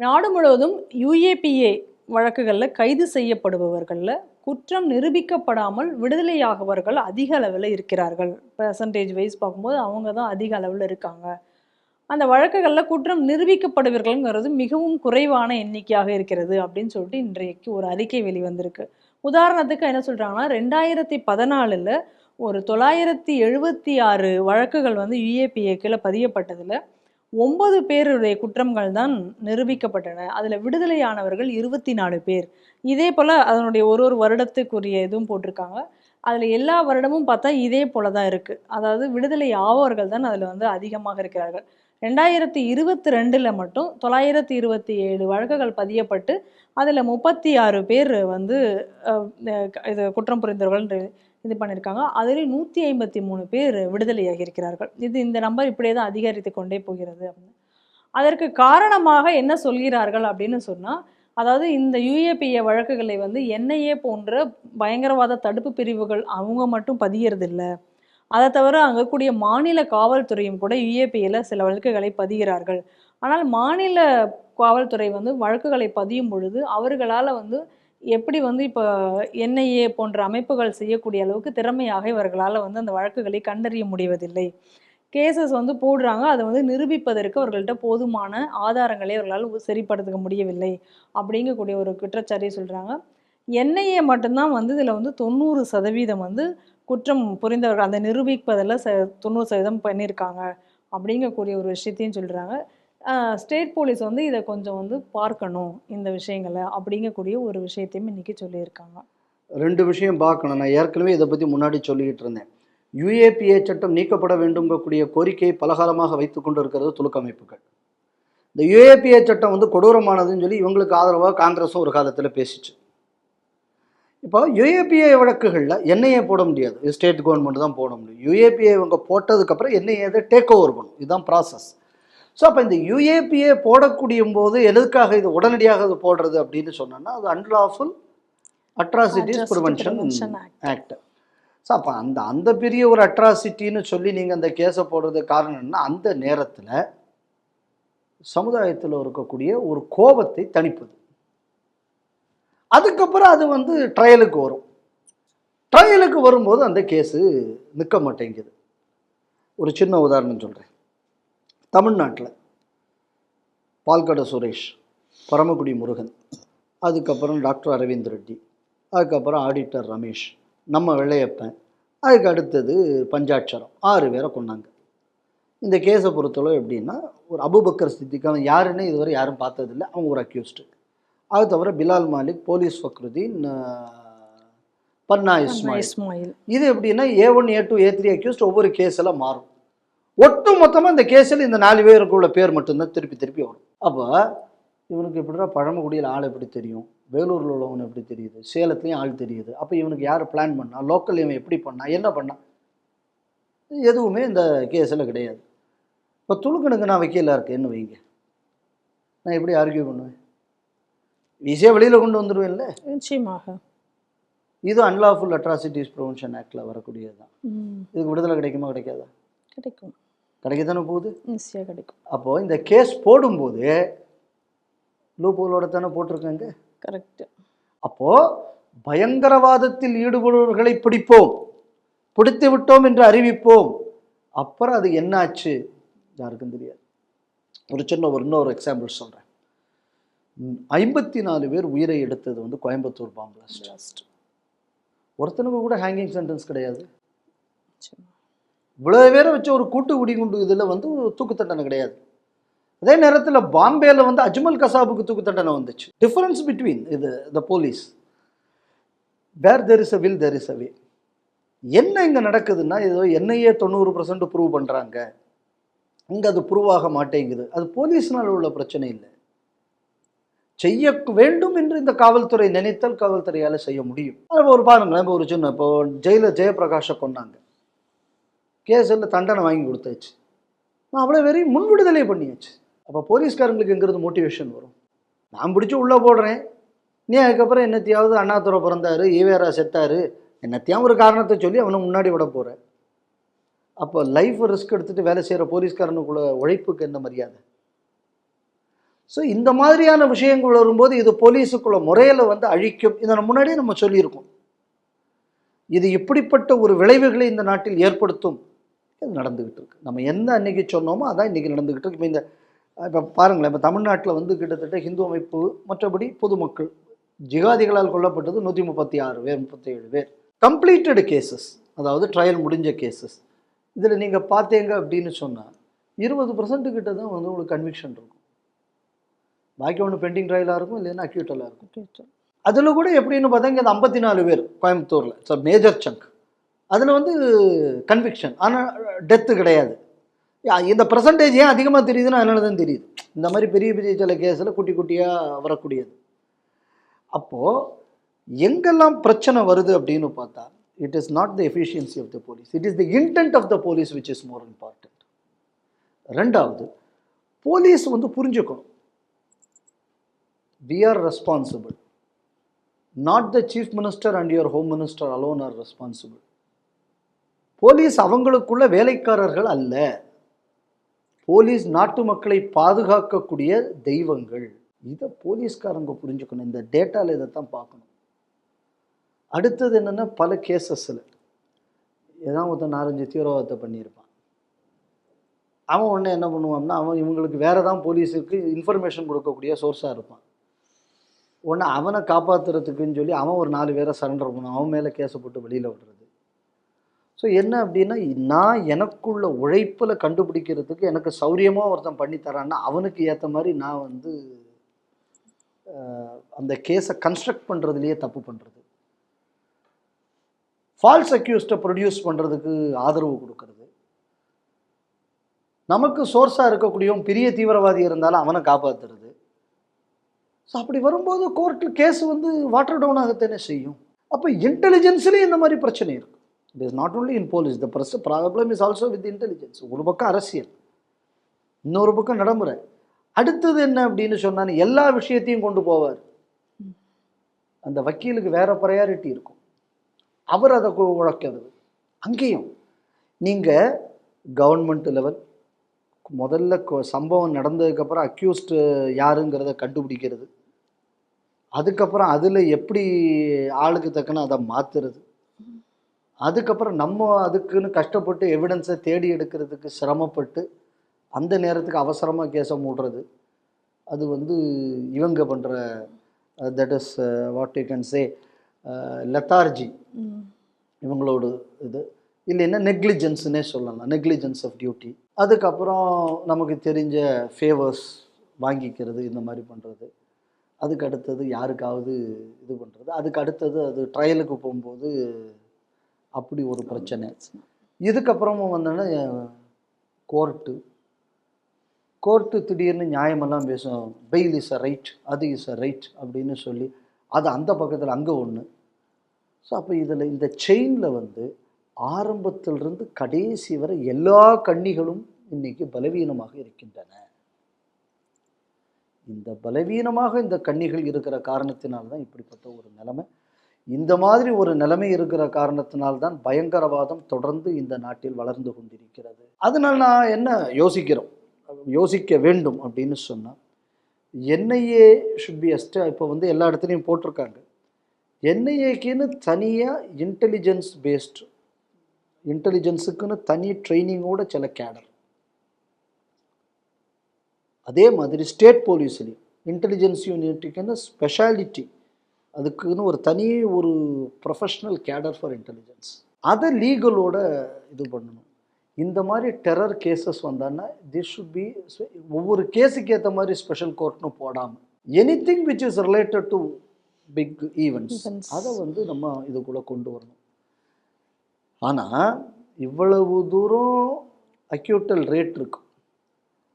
நாடு முழுவதும் யுஏபிஏ வழக்குகளில் கைது செய்யப்படுபவர்களில் குற்றம் நிரூபிக்கப்படாமல் விடுதலையாகவர்கள் அதிக அளவில் இருக்கிறார்கள். பெர்சன்டேஜ் வைஸ் பார்க்கும்போது அவங்க தான் அதிக அளவில் இருக்காங்க. அந்த வழக்குகளில் குற்றம் நிரூபிக்கப்படுவீர்கள்ங்கிறது மிகவும் குறைவான எண்ணிக்கையாக இருக்கிறது அப்படின்னு சொல்லிட்டு இன்றைக்கு ஒரு அறிக்கை வெளிவந்திருக்கு. உதாரணத்துக்கு என்ன சொல்கிறாங்கன்னா ரெண்டாயிரத்தி பதினாலில் ஒரு தொள்ளாயிரத்தி எழுபத்தி ஆறு வழக்குகள் வந்து யுஏபிஏ கீழே பதியப்பட்டதில் ஒன்பது பேருடைய குற்றங்கள் தான் நிரூபிக்கப்பட்டன. அதில் விடுதலையானவர்கள் இருபத்தி நாலு பேர். இதே போல் அதனுடைய ஒரு ஒரு வருடத்துக்குரிய இதுவும் போட்டிருக்காங்க. அதில் எல்லா வருடமும் பார்த்தா இதே போல தான் இருக்குது அதாவது விடுதலை ஆவோர்கள் தான் அதில் வந்து அதிகமாக இருக்கிறார்கள். ரெண்டாயிரத்தி இருபத்தி ரெண்டில் மட்டும் தொள்ளாயிரத்தி இருபத்தி ஏழு வழக்குகள் பதியப்பட்டு அதில் முப்பத்தி ஆறு பேர் வந்து இது குற்றம் புரிந்தவர்கள் இது பண்ணியிருக்காங்க அதில் நூற்றி ஐம்பத்தி மூணு பேர் விடுதலையாகி இருக்கிறார்கள் இது இந்த நம்பர் இப்படியே தான் அதிகரித்து கொண்டே போகிறது அப்படின்னு. அதற்கு காரணமாக என்ன சொல்கிறார்கள் அப்படின்னு சொன்னால் அதாவது இந்த யூஏபிஏ வழக்குகளை வந்து என்ஐஏ போன்ற பயங்கரவாத தடுப்பு பிரிவுகள் அவங்க மட்டும் பதியறதில்ல. அதை தவிர அங்கே கூடிய மாநில காவல்துறையும் கூட யூஏபியில் சில வழக்குகளை பதிகிறார்கள். ஆனால் மாநில காவல்துறை வந்து வழக்குகளை பதியும் பொழுது அவர்களால் வந்து எப்படி வந்து இப்போ என்ஐஏ போன்ற அமைப்புகள் செய்யக்கூடிய அளவுக்கு திறமையாக இவர்களால் வந்து அந்த வழக்குகளை கண்டறிய முடிவதில்லை. கேசஸ் வந்து போடுறாங்க. அதை வந்து நிரூபிப்பதற்கு அவர்கள்ட்ட போதுமான ஆதாரங்களை அவர்களால் சரிப்படுத்த முடியவில்லை அப்படிங்கக்கூடிய ஒரு குற்றச்சாட்டை சொல்கிறாங்க என்ஐஏ மட்டும்தான் வந்து இதில் வந்து தொண்ணூறு சதவீதம் வந்து குற்றம் புரிந்தவர்கள் அந்த நிரூபிப்பதில் ச தொண்ணூறு சதவீதம் பண்ணியிருக்காங்க அப்படிங்கக்கூடிய ஒரு விஷயத்தையும் சொல்கிறாங்க ஸ்டேட் போலீஸ் வந்து இதை கொஞ்சம் வந்து பார்க்கணும் இந்த விஷயங்களை அப்படிங்கக்கூடிய ஒரு விஷயத்தையும் இன்னைக்கு சொல்லியிருக்காங்க. ரெண்டு விஷயம் பார்க்கணும். நான் ஏற்கனவே இதை பற்றி முன்னாடி சொல்லிக்கிட்டு இருந்தேன். யுஏபிஏ சட்டம் நீக்கப்பட வேண்டும்ங்கக்கூடிய கோரிக்கையை பலகாலமாக வைத்து கொண்டு இருக்கிறது துலுக்க அமைப்புகள். இந்த யுஏபிஏ சட்டம் வந்து கொடூரமானதுன்னு சொல்லி இவங்களுக்கு ஆதரவாக காங்கிரஸும் ஒரு காலத்தில் பேசிச்சு. இப்போ யுஏபிஏ வழக்குகளில் என்ஐஏ போட முடியாது. ஸ்டேட் கவர்மெண்ட் தான் போட முடியும். யுஏபிஏ இவங்க போட்டதுக்கப்புறம் என்ஐஏ அதை டேக் ஓவர் பண்ணும் இதுதான் ப்ராசஸ் ஸோ அப்போ இந்த யுஏபிஏ போடக்கூடிய போது எதுக்காக இது உடனடியாக இது போடுறது அப்படின்னு சொன்னோன்னா அது unlawful atrocities prevention Prevention Act. Act so அப்போ அந்த அந்த பெரிய ஒரு அட்ராசிட்டின்னு சொல்லி நீங்கள் அந்த கேஸை போடுறது காரணம் என்ன அந்த நேரத்தில் சமுதாயத்தில் இருக்கக்கூடிய ஒரு கோபத்தை தணிப்பது. அதுக்கப்புறம் அது வந்து ட்ரையலுக்கு வரும். ட்ரையலுக்கு வரும்போது அந்த கேஸு நிற்க மாட்டேங்குது. ஒரு சின்ன உதாரணம் சொல்கிறேன் தமிழ்நாட்டில் பால்கட சுரேஷ் பரமக்குடி முருகன் அதுக்கப்புறம் டாக்டர் அரவிந்த் ரெட்டி அதுக்கப்புறம் ஆடிட்டர் ரமேஷ் நம்ம வெள்ளையப்பன் அதுக்கு அடுத்தது பஞ்சாட்சரம் ஆறு பேரை கொண்டாங்க இந்த கேஸை பொறுத்தளவு எப்படின்னா ஒரு அபுபக்கர் சித்திக்கான யாருன்னு இதுவரை யாரும் பார்த்ததில்ல அவங்க ஒரு அக்யூஸ்டு அது தவிர பிலால் மாலிக் போலீஸ் ஃபக்ருதீன் பன்னா இஸ்மாயில். இஸ்மாயில். இது எப்படின்னா A one A two A three accused ஒவ்வொரு கேஸில் மாறும். ஒட்டு மொத்தமாக இந்த கேஸில் இந்த நாலு பேருக்குள்ள பேர் மட்டும்தான் திருப்பி திருப்பி வரும். அப்போ இவனுக்கு எப்படிடா பழமக்குடியில் ஆள் எப்படி தெரியும்? வேலூரில் உள்ளவன் எப்படி தெரியுது? சேலத்துலேயும் ஆள் தெரியுது. அப்போ இவனுக்கு யார் பிளான் பண்ணா? லோக்கல் இவன் எப்படி பண்ணா? என்ன பண்ணா? எதுவுமே இந்த கேஸில் கிடையாது. இப்போ துளுக்கணுக்கு நான் வக்கீலாக இருக்கேன் என்ன வைங்க. நான் எப்படி ஆர்கியூ பண்ணுவேன்? ஈஸியாக வெளியில் கொண்டு வந்துடுவேன்ல நிச்சயமாக. இது அன்லாஃபுல் அட்ராசிட்டிஸ் ப்ரிவென்ஷன் ஆக்டில் வரக்கூடியது தான் ம், இதுக்கு விடுதலை கிடைக்குமா? கிடைக்காதா? கிடைக்கும். கிடைக்கத்தானே போகுது? ஈஸியாக கிடைக்கும். அப்போது இந்த கேஸ் போடும்போது லூப்போலோட தானே போட்டிருக்காங்க? கரெக்ட். அப்போது பயங்கரவாதத்தில் ஈடுபடுபவர்களை பிடிப்போம். பிடித்து விட்டோம் என்று அறிவிப்போம். அப்புறம் அது என்னாச்சு? யாருக்கும் தெரியாது. ஒரு சின்ன ஒரு இன்னொரு எக்ஸாம்பிள் சொல்கிறேன் ஐம்பத்தி நாலு பேர் உயிரை எடுத்தது வந்து கோயம்புத்தூர் பாம்பு பிளாஸ்ட் ஒருத்தனுக்கு கூட ஹேங்கிங் சென்டென்ஸ் கிடையாது. இவ்வளவு பேரை வச்ச ஒரு கூட்டு குடிகுண்டு இதில் வந்து தூக்கு தண்டனை கிடையாது. அதே நேரத்தில் பாம்பேயில் வந்து அஜ்மல் கசாபுக்கு தூக்கு தண்டனை வந்துச்சு. டிஃபரன்ஸ் பிட்வீன் இது the police where there is a will there is a way என்ன இங்கே நடக்குதுன்னா ஏதோ என்னையே தொண்ணூறு பர்சன்ட் ப்ரூவ் பண்ணுறாங்க இங்கே அது ப்ரூவ் ஆக மாட்டேங்குது. அது போலீஸ்னால் உள்ள பிரச்சனை இல்லை. செய்ய வேண்டும் என்று இந்த காவல்துறை நினைத்தால் காவல்துறையால் செய்ய முடியும். ஒரு பாருங்களேன் இப்போ ஒரு சின்ன இப்போ ஜெயில ஜெயபிரகாஷை கொண்டாங்க கேஸில் தண்டனை வாங்கி கொடுத்தாச்சு. நான் அவ்வளோ வெறும் முன் விடுதலை பண்ணியாச்சு. அப்போ போலீஸ்காரங்களுக்குங்கிறது மோட்டிவேஷன் வரும்? நான் பிடிச்சி உள்ளே போடுறேன். நீ அதுக்கப்புறம் என்னத்தையாவது அண்ணாத்துறை பிறந்தாரு ஈவேரா செத்தார் என்னத்தையாவது ஒரு காரணத்தை சொல்லி அவனை முன்னாடி விட போகிறேன் அப்போ லைஃப் ரிஸ்க் எடுத்துகிட்டு வேலை செய்கிற போலீஸ்காரனுக்குள்ள உழைப்புக்கு என்ன மரியாதை? ஸோ இந்த மாதிரியான விஷயங்கள் வரும்போது இது போலீஸுக்குள்ள முறையில் வந்து அழிக்கும். இதை முன்னாடியே நம்ம சொல்லியிருக்கோம். இது இப்படிப்பட்ட ஒரு விளைவுகளை இந்த நாட்டில் ஏற்படுத்தும். இது நடந்துகிட்டு இருக்கு. நம்ம என்ன அன்னைக்கு சொன்னோமோ அதான் இன்னைக்கு நடந்துகிட்டு இருக்கு. இப்போ இந்த இப்போ பாருங்களேன் இப்போ தமிழ்நாட்டில் வந்து கிட்டத்தட்ட ஹிந்து அமைப்பு மற்றபடி பொதுமக்கள் ஜிகாதிகளால் கொல்லப்பட்டது நூற்றி முப்பத்தி ஆறு பேர் முப்பத்தி ஏழு பேர். கம்ப்ளீட்டடு கேசஸ் அதாவது ட்ரையல் முடிஞ்ச கேசஸ் இதில் நீங்கள் பார்த்தீங்க அப்படின்னு சொன்னால் இருபது பர்சன்ட் கிட்ட தான் வந்து உங்களுக்கு கன்விக்ஷன் இருக்கும். பாக்கி ஒன்று பெண்டிங் ட்ரையலாக இருக்கும் இல்லைன்னா அக்யூட்டலாக இருக்கும். அதில் கூட எப்படின்னு பார்த்தா இங்கே ஐம்பத்தி நாலு பேர் கோயம்புத்தூரில். ஸோ மேஜர் சங்க் அதில் வந்து கன்விக்ஷன் ஆனால் டெத்து கிடையாது. யா, இந்த பர்சன்டேஜ் ஏன் அதிகமாக தெரியுதுன்னா அதனால தான் தெரியுது. இந்த மாதிரி பெரிய பெரிய சில கேஸில் குட்டி குட்டியாக வரக்கூடியது. அப்போது எங்கெல்லாம் பிரச்சனை வருது அப்படின்னு பார்த்தா it is not the efficiency of the police it is the intent of the police which is more important ரெண்டாவது போலீஸ் வந்து புரிஞ்சுக்கணும். We are responsible not the chief minister and your home minister alone are responsible police அவங்களுக்குள்ள வேலைக்காரர்கள் அல்ல. Police நாட்டு மக்களை பாதுகாக்கக்கூடிய தெய்வங்கள். இதை போலீஸ்காரங்க புரிஞ்சுக்கணும். இந்த டேட்டாவில் இதை தான் பார்க்கணும். அடுத்தது என்னென்னா பல கேசஸில். ஏதாவது ஒருத்தன் நாலஞ்சு தீவிரவாதத்தை பண்ணியிருப்பான். அவன் உடனே என்ன பண்ணுவான்னா அவன் இவங்களுக்கு வேறு தான் போலீஸுக்கு இன்ஃபர்மேஷன் கொடுக்கக்கூடிய சோர்ஸாக இருப்பான். ஒன்று அவனை காப்பாற்றுறதுக்குன்னு சொல்லி அவன் ஒரு நாலு பேரை சரண்டர் பண்ணுவான் அவன் மேலே கேஸை போட்டு வெளியில் விடுறது. ஸோ என்ன அப்படின்னா நான் எனக்குள்ள உழைப்பில் கண்டுபிடிக்கிறதுக்கு எனக்கு சௌரியமாக ஒருத்தன் பண்ணி தரான்னா அவனுக்கு ஏற்ற மாதிரி நான் வந்து அந்த கேஸை கன்ஸ்ட்ரக்ட் பண்ணுறதுலையே தப்பு பண்ணுறது ஃபால்ஸ் அக்யூஸ்டை ப்ரொடியூஸ் பண்ணுறதுக்கு ஆதரவு கொடுக்கறது. நமக்கு சோர்ஸாக இருக்கக்கூடியவன் பெரிய தீவிரவாதி இருந்தாலும் அவனை காப்பாற்றுறது ஸோ அப்படி வரும்போது கோர்ட்டில் கேஸ் வந்து வாட்டர் டவுன் ஆகத்தானே செய்யும். அப்போ இன்டெலிஜென்ஸ்லேயும் இந்த மாதிரி பிரச்சனை இருக்கு. It is not only in police the press problem is also with intelligence ஒரு பக்கம் அரசியல் இன்னொரு பக்கம் நடைமுறை. அடுத்தது என்ன அப்படின்னு சொன்னான்னு எல்லா விஷயத்தையும் கொண்டு போவார். அந்த வக்கீலுக்கு வேற ப்ரையாரிட்டி இருக்கும். அவர் அதை உழைக்கிறது அங்கேயும் நீங்கள் கவர்மெண்ட் லெவல் முதல்ல கொ- சம்பவம் நடந்ததுக்கப்புறம் அக்யூஸ்டு யாருங்கிறத கண்டுபிடிக்கிறது. அதுக்கப்புறம் அதில் எப்படி ஆளுக்கு தக்கன அதை மாற்றுறது அதுக்கப்புறம் நம்ம அதுக்குன்னு கஷ்டப்பட்டு எவிடன்ஸை தேடி எடுக்கிறதுக்கு சிரமப்பட்டு அந்த நேரத்துக்கு அவசரமாக கேஸை மூடுறது. அது வந்து இவங்க பண்ணுற that is what you can say lethargy இவங்களோட இது. இல்லைன்னா நெக்லிஜென்ஸ்னே சொல்லலாம். நெக்லிஜென்ஸ் ஆஃப் டியூட்டி அதுக்கப்புறம் நமக்கு தெரிஞ்ச ஃபேவர்ஸ் வாங்கிக்கிறது இந்த மாதிரி பண்ணுறது அதுக்கு அடுத்தது யாருக்காவது இது பண்ணுறது அதுக்கு அடுத்தது அது ட்ரையலுக்கு போகும்போது அப்படி ஒரு பிரச்சனை. இதுக்கப்புறமும் வந்தோன்னா கோர்ட்டு கோர்ட்டு திடீர்னு நியாயமெல்லாம் பேசும். பெயில் இஸ் அ ரைட் அது இஸ் அ ரைட் அப்படின்னு சொல்லி அது அந்த பக்கத்தில் அங்கே ஒன்று ஸோ அப்போ இதில் இந்த செயினில் வந்து ஆரம்பத்திலிருந்து கடைசி வரை எல்லா கன்னிகளும் இன்னைக்கு பலவீனமாக இருக்கின்றன. இந்த பலவீனமாக இந்த கன்னிகள் இருக்கிற காரணத்தினால்தான் தான் இப்படிப்பட்ட ஒரு நிலைமை. இந்த மாதிரி ஒரு நிலைமை இருக்கிற காரணத்தினால்தான் பயங்கரவாதம் தொடர்ந்து இந்த நாட்டில் வளர்ந்து கொண்டிருக்கிறது. அதனால் நான் என்ன யோசிக்கிறோம்? யோசிக்க வேண்டும் அப்படின்னு சொன்னால் என்ஐஏ ஷுட் பி எஸ்ட் இப்போ வந்து எல்லா இடத்துலையும் போட்டிருக்காங்க. என்ஐஏக்குன்னு தனியாக இன்டெலிஜென்ஸ் பேஸ்டு இன்டெலிஜென்ஸுக்குன்னு தனி ட்ரைனிங்கோட சில கேடர் அதே மாதிரி ஸ்டேட் போலீஸ்லேயும் இன்டெலிஜென்ஸ் யூனிட்டுக்குன்னு ஸ்பெஷாலிட்டி அதுக்குன்னு ஒரு தனி ஒரு ப்ரொஃபஷ்னல் கேடர் ஃபார் இன்டெலிஜென்ஸ் அதை லீகலோட இது பண்ணணும். இந்த மாதிரி டெரர் கேசஸ் வந்தான்னா திஸ் ஷுட் பி ஒவ்வொரு கேஸுக்கு ஏற்ற மாதிரி ஸ்பெஷல் கோர்ட்னு போடாமல் anything which is related to big events. அதை வந்து நம்ம இதுக்குள்ளே கொண்டு வரணும். ஆனால் இவ்வளவு தூரம் அக்யூட்டல் ரேட் இருக்கும்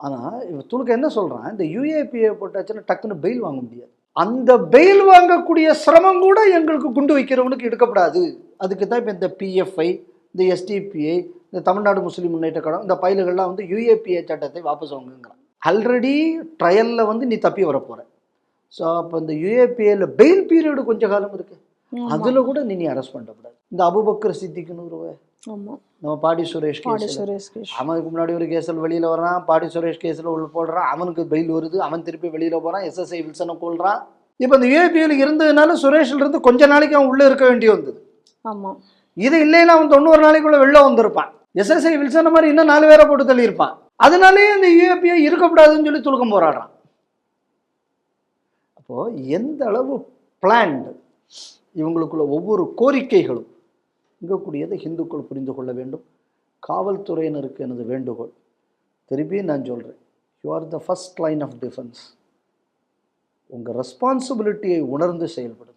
ஆனால் துளுக்க என்ன சொல்கிறான் இந்த யூஏபிஏ போட்டாச்சுன்னா டக்குன்னு பெயில் வாங்க முடியாது. அந்த பெயில் வாங்கக்கூடிய சிரமம் கூட எங்களுக்கு குண்டு வைக்கிறவனுக்கு எடுக்கப்படாது. அதுக்கு தான் இப்போ இந்த பிஎஃப்ஐ இந்த எஸ்டிபிஐ இந்த தமிழ்நாடு முஸ்லீம் முன்னேற்ற கழகம் இந்த பயில்கள்லாம் வந்து யூஏபிஏ சட்டத்தை வாபஸ் வாங்குங்கிறான். ஆல்ரெடி ட்ரையலில் வந்து நீ தப்பி வரப்போற. ஸோ அப்போ இந்த யூஏபிஏல பெயில் பீரியடு கொஞ்ச காலம் இருக்கு. ஆமா. அதில் கூட நீ நீ அரெஸ்ட் பண்ணக்கூடாது இந்த அபுபக்கர் சித்திக்குன்னு ஒரு நம்ம பாடி சுரேஷ் கேஸ். அவனுக்கு முன்னாடி ஒரு கேஸில் வெளியில் வரான் பாடி சுரேஷ் கேஸில் உள்ள போடுறான் அவனுக்கு பெயில் வருது அவன் திருப்பி வெளியில் போகிறான் எஸ்எஸ்ஐ வில்சனை கொள்றான் இப்போ இந்த யூஏபிஎல் இருந்ததுனால சுரேஷ்ல இருந்து கொஞ்ச நாளைக்கு அவன் உள்ளே இருக்க வேண்டி வந்தது. ஆமா. இது இல்லைன்னா அவன் தொண்ணூறு நாளைக்குள்ள வெளில வந்திருப்பான். எஸ்எஸ்ஐ வில்சன் மாதிரி இன்னும் நாலு பேரை போட்டு தள்ளியிருப்பான். அதனாலேயே இந்த யூஏபிஐ இருக்கக்கூடாதுன்னு சொல்லி துலக்கம் போராடுறான். அப்போ எந்த அளவு பிளான்டு இவங்களுக்குள்ள ஒவ்வொரு கோரிக்கைகளும் இங்கக்கூடியதை ஹிந்துக்கள் புரிந்து கொள்ள வேண்டும். காவல்துறையினருக்கு எனது வேண்டுகோள். திருப்பியும் நான் சொல்கிறேன் you are the first line of defence உங்கள் ரெஸ்பான்சிபிலிட்டியை உணர்ந்து செயல்படும்